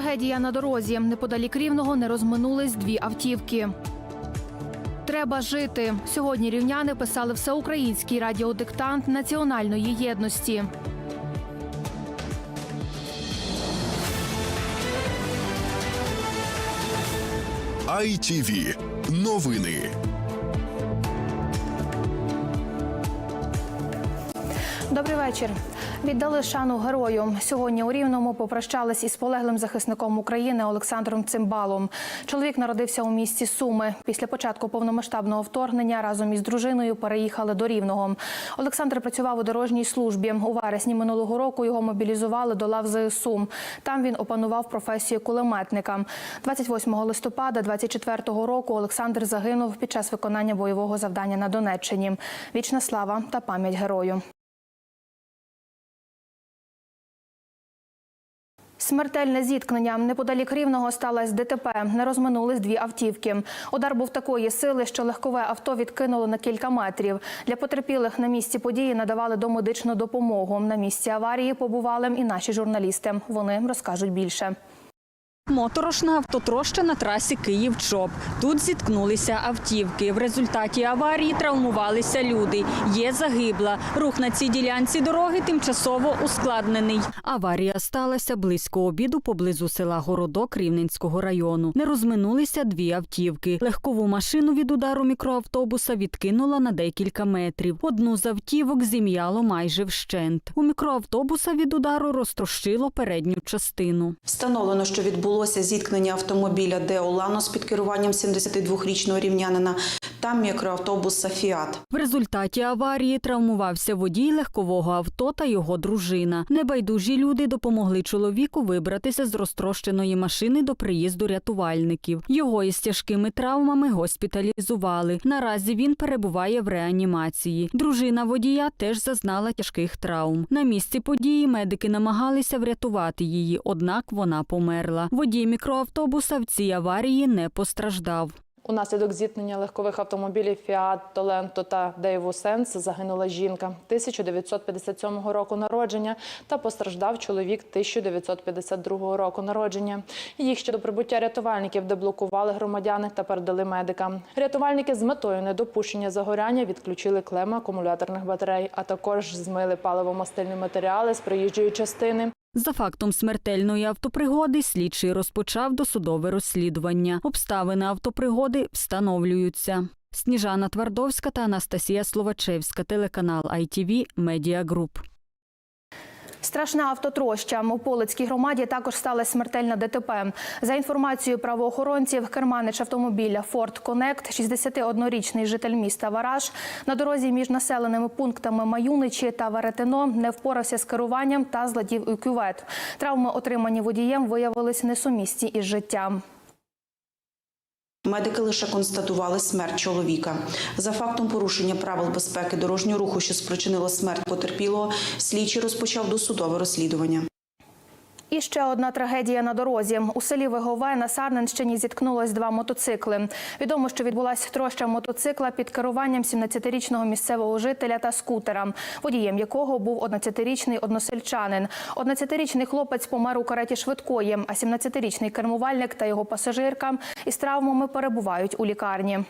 Трагедія на дорозі. Неподалік рівного не розминулись дві автівки. Треба жити. Сьогодні рівняни писали всеукраїнський радіодиктант національної єдності. ITV. Новини. Добрий вечір. Віддали шану герою. Сьогодні у Рівному попрощались із полеглим захисником України Олександром Цимбалом. Чоловік народився у місті Суми. Після початку повномасштабного вторгнення разом із дружиною переїхали до Рівного. Олександр працював у дорожній службі. У вересні минулого року його мобілізували до лав ЗСУ. Там він опанував професію кулеметника. 28 листопада 24-го року Олександр загинув під час виконання бойового завдання на Донеччині. Вічна слава та пам'ять герою. Смертельне зіткнення неподалік рівного сталося ДТП. Не розминулись дві автівки. Удар був такої сили, що легкове авто відкинуло на кілька метрів. Для потерпілих на місці події надавали домедичну допомогу. На місці аварії побували і наші журналісти. Вони розкажуть більше. Моторошна автотроща на трасі Київ-Чоп. Тут зіткнулися автівки. В результаті аварії травмувалися люди. Є загибла. Рух на цій ділянці дороги тимчасово ускладнений. Аварія сталася близько обіду поблизу села Городок Рівненського району. Не розминулися дві автівки. Легкову машину від удару мікроавтобуса відкинула на декілька метрів. Одну з автівок зім'яло майже вщент. У мікроавтобуса від удару розтрощило передню частину. Встановлено, що відбулося зіткнення автомобіля Део Ланос під керуванням 72-річного рівнянина та мікроавтобуса Фіат. В результаті аварії травмувався водій легкового авто та його дружина. Небайдужі люди допомогли чоловіку вибратися з розтрощеної машини до приїзду рятувальників. Його із тяжкими травмами госпіталізували. Наразі він перебуває в реанімації. Дружина водія теж зазнала тяжких травм. На місці події медики намагалися врятувати її, однак вона померла. Водій мікроавтобуса в цій аварії не постраждав. Унаслідок зіткнення легкових автомобілів Fiat, Toledo та Daewoo Sense загинула жінка 1957 року народження та постраждав чоловік 1952 року народження. Їх ще до прибуття рятувальників деблокували громадяни та передали медикам. Рятувальники з метою недопущення загоряння відключили клеми акумуляторних батарей, а також змили паливо-мастильні матеріали з проїжджої частини. За фактом смертельної автопригоди слідчий розпочав досудове розслідування. Обставини автопригоди встановлюються. Сніжана Твардовська та Анастасія Словачевська, телеканал ITV Media Group. Страшна автотроща. У Полицькій громаді також сталася смертельна ДТП. За інформацією правоохоронців, керманич автомобіля Форт Конект, 61-річний житель міста Вараж, на дорозі між населеними пунктами Маюничі та Веретено не впорався з керуванням та зладів у кювет. Травми, отримані водієм, виявилися несумісні із життям. Медики лише констатували смерть чоловіка. За фактом порушення правил безпеки дорожнього руху, що спричинило смерть потерпілого, слідчий розпочав досудове розслідування. І ще одна трагедія на дорозі. У селі Вигове на Сарненщині зіткнулось два мотоцикли. Відомо, що відбулася троща мотоцикла під керуванням 17-річного місцевого жителя та скутера, водієм якого був 11-річний односельчанин. 11-річний хлопець помер у кареті швидкої, а 17-річний кермувальник та його пасажирка із травмами перебувають у лікарні.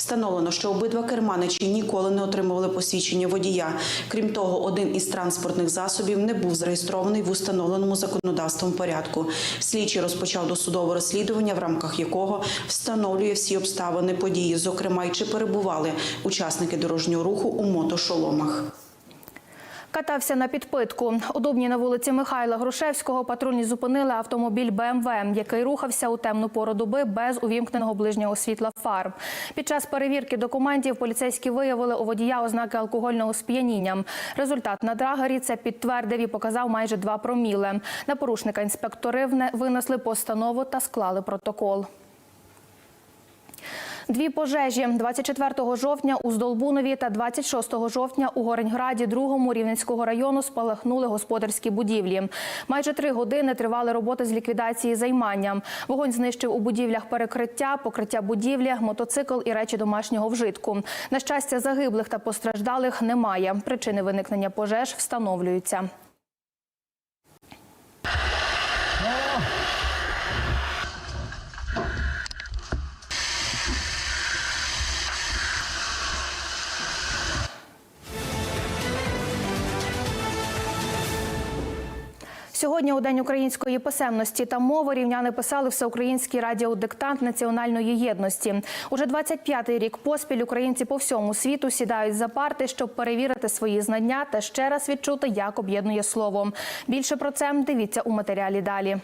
Встановлено, що обидва керманичі ніколи не отримували посвідчення водія. Крім того, один із транспортних засобів не був зареєстрований в установленому законодавством порядку. Слідчий розпочав досудове розслідування, в рамках якого встановлює всі обставини події, зокрема й чи перебували учасники дорожнього руху у мотошоломах. Катався на підпитку. У Дубні на вулиці Михайла Грушевського патрульні зупинили автомобіль БМВ, який рухався у темну пору доби без увімкненого ближнього світла фар. Під час перевірки документів поліцейські виявили у водія ознаки алкогольного сп'яніння. Результат на драгері це підтвердив і показав майже 2 проміли. На порушника інспектори винесли постанову та склали протокол. Дві пожежі 24 жовтня у Здолбунові та 26 жовтня у Гореньграді, другому Рівненського району, спалахнули господарські будівлі. Майже три години тривали роботи з ліквідації займання. Вогонь знищив у будівлях перекриття, покриття будівлі, мотоцикл і речі домашнього вжитку. На щастя, загиблих та постраждалих немає. Причини виникнення пожеж встановлюються. Сьогодні у День української писемності та мови рівняни писали всеукраїнський радіодиктант національної єдності. Уже 25-й рік поспіль українці по всьому світу сідають за парти, щоб перевірити свої знання та ще раз відчути, як об'єднує слово. Більше про це дивіться у матеріалі далі.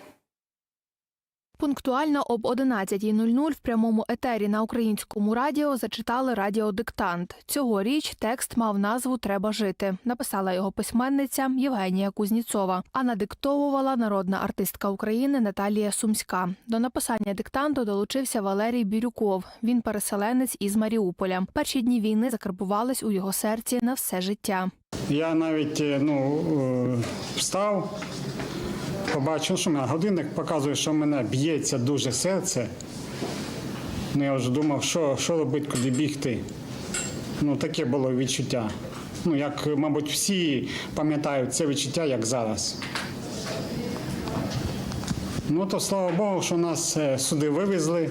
Пунктуально об 11.00 в прямому етері на українському радіо зачитали радіодиктант. Цьогоріч текст мав назву Треба жити. Написала його письменниця Євгенія Кузніцова, а надиктовувала народна артистка України Наталія Сумська. До написання диктанту долучився Валерій Бірюков. Він переселенець із Маріуполя. Перші дні війни закарбувались у його серці на все життя. Я навіть е, ну, е, встав, побачив, що мене годинник показує, що в мене б'ється дуже серце. Ну, я вже думав, що, що робити, куди бігти. Ну, таке було відчуття. Ну, як, мабуть, всі пам'ятають це відчуття, як зараз. Ну, то слава Богу, що нас е, сюди вивезли.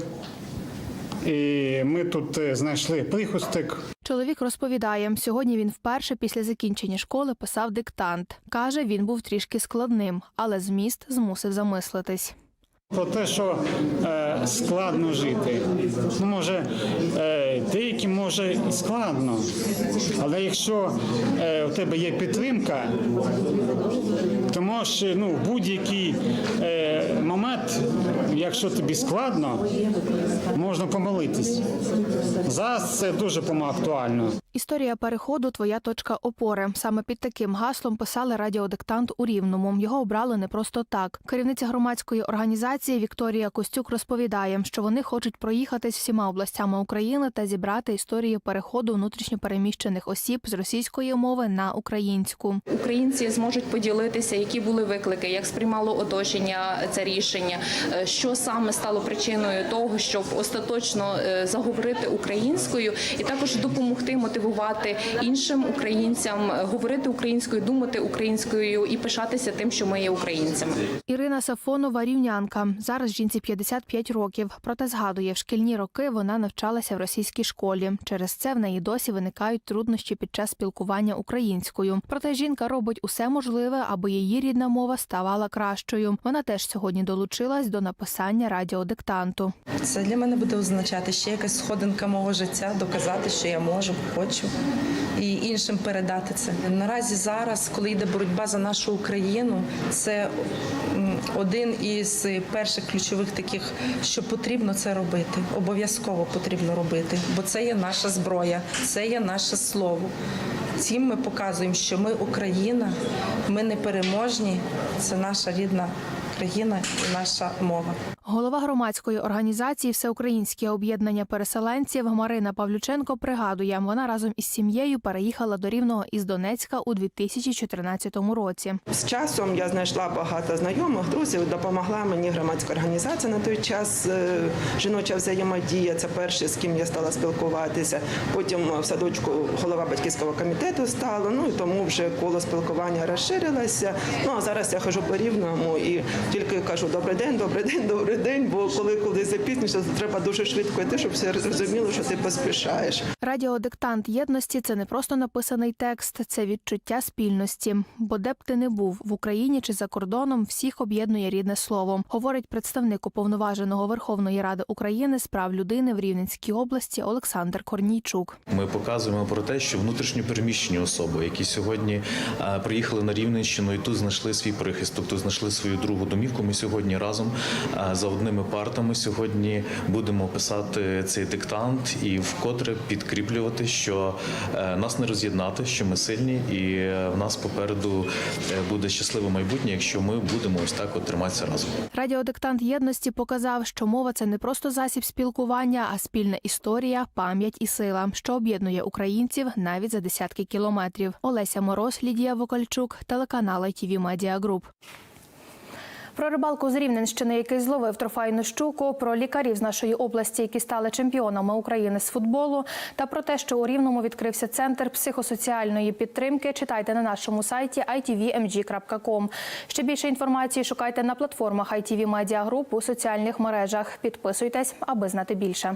І ми тут е, знайшли прихисток. Чоловік розповідає, сьогодні він вперше після закінчення школи писав диктант. Каже, він був трішки складним, але зміст змусив замислитись. Про те, що е, складно жити. Ну, може, е, деяким може і складно, але якщо е, у тебе є підтримка, то можеш ну, в будь-який е, момент, якщо тобі складно, можна помолитись. Зараз це дуже актуально. Історія переходу твоя точка опори. Саме під таким гаслом писали радіодиктант у Рівному. Його обрали не просто так. Керівниця громадської організації Вікторія Костюк розповідає, що вони хочуть проїхатись всіма областями України та зібрати історію переходу внутрішньопереміщених осіб з російської мови на українську. Українці зможуть поділитися, які були виклики, як сприймало оточення це рішення, е, що саме стало причиною того, щоб остаточно е, заговорити українською, і також допомогти мотивувати іншим українцям е, говорити українською, думати українською і пишатися тим, що ми є українцями. Ірина Сафонова рівнянка. Зараз жінці 55 років. Проте згадує, в шкільні роки вона навчалася в російській школі. Через це в неї досі виникають труднощі під час спілкування українською. Проте жінка робить усе можливе, аби її рідна мова ставала кращою. Вона теж сьогодні долучилась до написання радіодиктанту. Це для мене буде означати ще якась сходинка мого життя, доказати, що я можу, хочу і іншим передати це. Наразі зараз, коли йде боротьба за нашу Україну, це один із перших ключових таких, що потрібно це робити. Обов'язково потрібно робити, бо це є наша зброя, це є наше слово. Цим ми показуємо, що ми Україна, ми непереможні, це наша рідна країна і наша мова. Голова громадської організації Всеукраїнське об'єднання переселенців Марина Павлюченко пригадує, вона разом із сім'єю переїхала до Рівного із Донецька у 2014 році. З часом я знайшла багато знайомих, друзів. Допомогла мені громадська організація на той час. е, Жіноча взаємодія. Це перше, з ким я стала спілкуватися. Потім в садочку голова батьківського комітету стала. Ну і тому вже коло спілкування розширилося. Ну а зараз я хожу по рівному і тільки кажу добрий день, добрий день, добрий день. Бо коли кудись запізнишся, то треба дуже швидко йти, щоб все зрозуміло, що ти поспішаєш. Радіодиктант єдності це не просто написаний текст, це відчуття спільності. Бо де б ти не був в Україні чи за кордоном, всіх об'єднує рідне слово, говорить представник уповноваженого Верховної Ради України з прав людини в Рівненській області Олександр Корнійчук. Ми показуємо про те, що внутрішньо переміщені особи, які сьогодні е, приїхали на Рівненщину і тут знайшли свій прихисток, тут знайшли свою другу домівку. Ми сьогодні разом е, за одними партами сьогодні будемо писати цей диктант і вкотре підкріплювати, що е, нас не роз'єднати, що ми сильні, і е, в нас попереду е, буде щасливе майбутнє, якщо ми будемо ось так от триматися разом. Радіодиктант єдності показав, що мова це не просто засіб спілкування, а спільна історія, пам'ять і сила, що об'єднує українців навіть за десятки кілометрів. Олеся Мороз, Лідія Вокальчук, телеканал ITV Media Group. Про рибалку з Рівненщини, який зловив трофейну щуку, про лікарів з нашої області, які стали чемпіонами України з футболу, та про те, що у Рівному відкрився центр психосоціальної підтримки. Читайте на нашому сайті itvmg.com. Ще більше інформації шукайте на платформах ITV Media Group у соціальних мережах. Підписуйтесь, аби знати більше.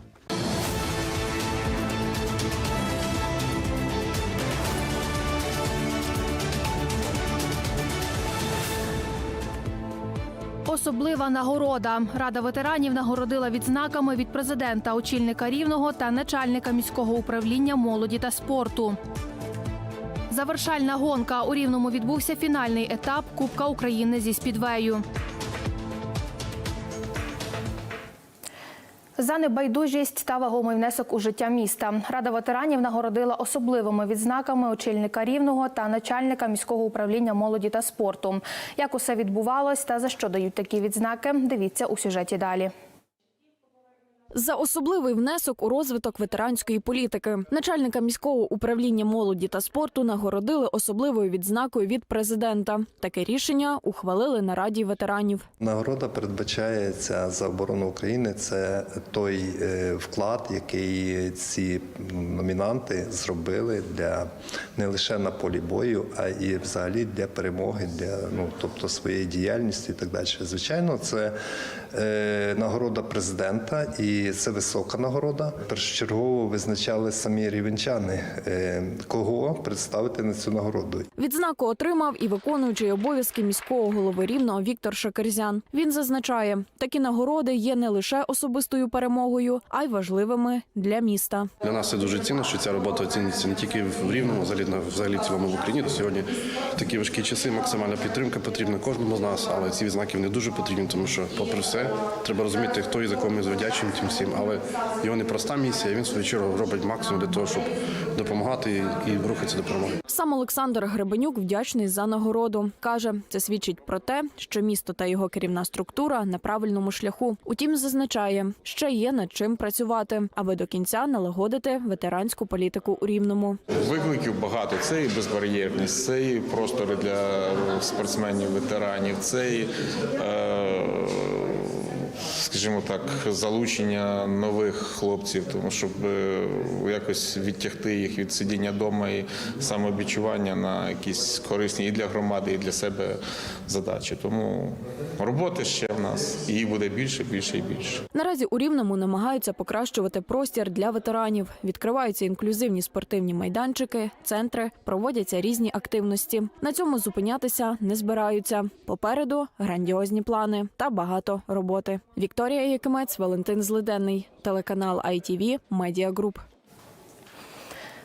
Особлива нагорода. Рада ветеранів нагородила відзнаками від президента, очільника рівного та начальника міського управління молоді та спорту. Завершальна гонка у рівному відбувся фінальний етап Кубка України зі спідвею. За небайдужість та вагомий внесок у життя міста. Рада ветеранів нагородила особливими відзнаками очільника рівного та начальника міського управління молоді та спорту. Як усе відбувалось та за що дають такі відзнаки, дивіться у сюжеті далі. За особливий внесок у розвиток ветеранської політики начальника міського управління молоді та спорту нагородили особливою відзнакою від президента. Таке рішення ухвалили на раді ветеранів. Нагорода передбачається за оборону України. Це той е, вклад, який ці номінанти зробили для не лише на полі бою, а і взагалі для перемоги, для ну тобто своєї діяльності і так далі. Звичайно, це нагорода президента, і це висока нагорода. Першочергово визначали самі рівенчани, е, кого представити на цю нагороду. Відзнаку отримав і виконуючий обов'язки міського голови рівного Віктор Шакерзян. Він зазначає, такі нагороди є не лише особистою перемогою, а й важливими для міста. Для нас це дуже цінно, що ця робота оцінюється не тільки в Рівному, взагалі, взагалі в цілому в Україні. Сьогодні такі важкі часи максимальна підтримка потрібна кожному з нас, але ці відзнаки вони дуже потрібні, тому що, попри все, треба розуміти, хто і за кого ми завдячуємо тим всім. Але його не проста місія. Він в свою чергу робить максимум для того, щоб допомагати і, і рухатися до перемоги. Сам Олександр Гребенюк вдячний за нагороду. Каже, це свідчить про те, що місто та його керівна структура на правильному шляху. Утім, зазначає, ще є над чим працювати, аби до кінця налагодити ветеранську політику у рівному. Викликів багато. Це і безбар'єрність, це і простори для спортсменів, ветеранів, це і, е, скажімо так, залучення нових хлопців, тому щоб е, якось відтягти їх від сидіння вдома і самовідчування на якісь корисні і для громади, і для себе задачі. Тому роботи ще в нас її буде більше, більше і більше. Наразі у Рівному намагаються покращувати простір для ветеранів. Відкриваються інклюзивні спортивні майданчики, центри, проводяться різні активності. На цьому зупинятися не збираються. Попереду грандіозні плани та багато роботи. Вікторія Якимець, Валентин Злиденний, телеканал ITV, Медіагруп.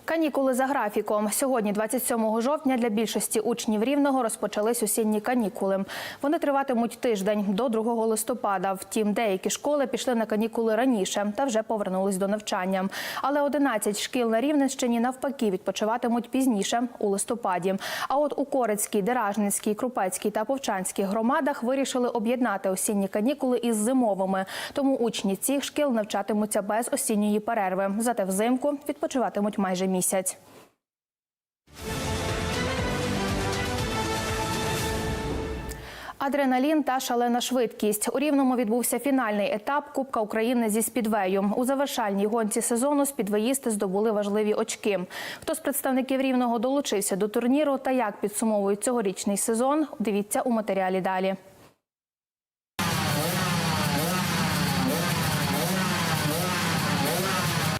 Канікули за графіком. Сьогодні, 27 жовтня, для більшості учнів рівного розпочались осінні канікули. Вони триватимуть тиждень до 2 листопада. Втім, деякі школи пішли на канікули раніше та вже повернулись до навчання. Але 11 шкіл на Рівненщині навпаки відпочиватимуть пізніше у листопаді. А от у Корицькій, Деражницькій, Крупецькій та Повчанській громадах вирішили об'єднати осінні канікули із зимовими. Тому учні цих шкіл навчатимуться без осінньої перерви. Зате взимку відпочиватимуть майже місяць. Адреналін та шалена швидкість. У Рівному відбувся фінальний етап Кубка України зі спідвею. У завершальній гонці сезону спідвеїсти здобули важливі очки. Хто з представників Рівного долучився до турніру та як підсумовують цьогорічний сезон, дивіться у матеріалі далі.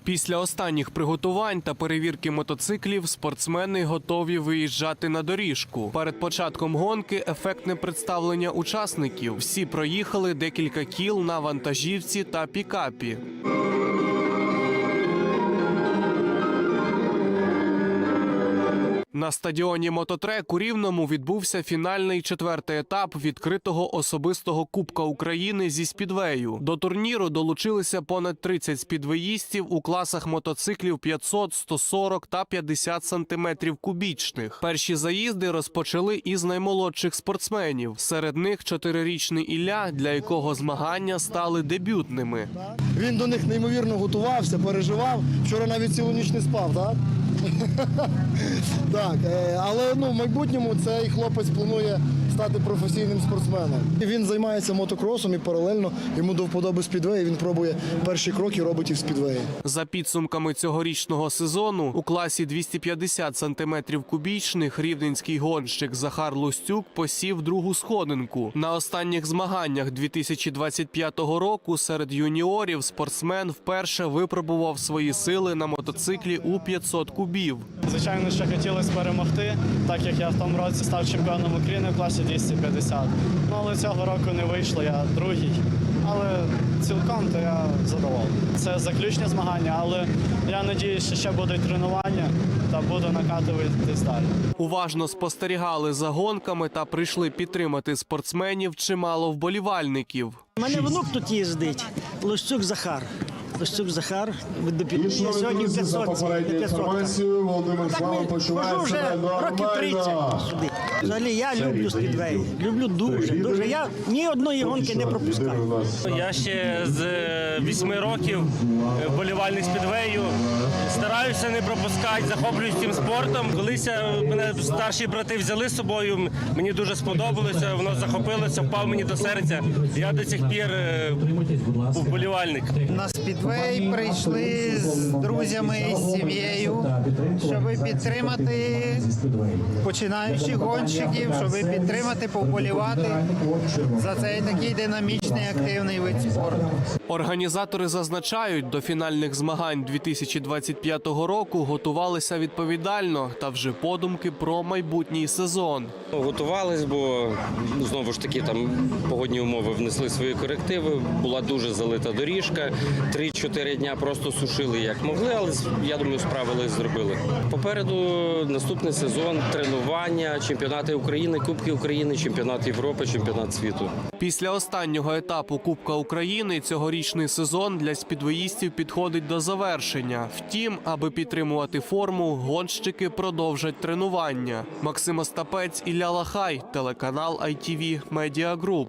Після останніх приготувань та перевірки мотоциклів спортсмени готові виїжджати на доріжку. Перед початком гонки ефектне представлення учасників. Всі проїхали декілька кіл на вантажівці та пікапі. На стадіоні Мототрек у Рівному відбувся фінальний четвертий етап відкритого особистого Кубка України зі спідвею. До турніру долучилися понад 30 спідвеїстів у класах мотоциклів 500, 140 та 50 сантиметрів кубічних. Перші заїзди розпочали із наймолодших спортсменів. Серед них чотирирічний Ілля, для якого змагання стали дебютними. Він до них неймовірно готувався, переживав. Вчора навіть цілу ніч не спав, так? Так, е, але ну, в майбутньому цей хлопець планує стати професійним спортсменом. Він займається мотокросом і паралельно йому до вподоби спідвеї. Він пробує перші кроки робить і в спідвеї. За підсумками цьогорічного сезону у класі 250 сантиметрів кубічних рівненський гонщик Захар Лустюк посів другу сходинку. На останніх змаганнях 2025 року серед юніорів спортсмен вперше випробував свої сили на мотоциклі у 500 кубів. Звичайно, що хотілося перемогти, так як я в тому році став чемпіоном України в класі 250. Ну але цього року не вийшло, я другий. Але цілком то я задоволений. Це заключні змагання, але я надіюся, що ще будуть тренування та буду накатуватись далі. Уважно спостерігали за гонками та прийшли підтримати спортсменів чимало вболівальників. У мене внук тут їздить. Лощук Захар. Лощук Захар. До сьогодні 500. 500. Володимир Хожу вже років 30. Взагалі я люблю спідвей. Люблю дуже, дуже. Я ні одної гонки не пропускаю. Я ще з е, вісьми років е, вболівальник спідвею. Стараюся не пропускати, захоплююсь цим спортом. Колись е, мене старші брати взяли з собою. Мені дуже сподобалося, воно захопилося, впав мені до серця. Я до цих пір е, був вболівальник. На прийшли з друзями і сім'єю, щоб підтримати починаючих гонщиків, щоб підтримати, повболівати за цей такий динамічний активний вид спорту. Організатори зазначають, до фінальних змагань 2025 року готувалися відповідально та вже подумки про майбутній сезон. Готувались, бо ну, знову ж таки там погодні умови внесли свої корективи. Була дуже залита доріжка. Три-чотири дня просто сушили як могли, але я думаю, справились, зробили. Попереду наступний сезон, тренування, чемпіонати України, Кубки України, чемпіонат Європи, чемпіонат світу. Після останнього етапу Кубка України цьогорічний сезон для спідвоїстів підходить до завершення. Втім, аби підтримувати форму, гонщики продовжать тренування. Максим Остапець, Ілля Лахай, телеканал ITV Media Group.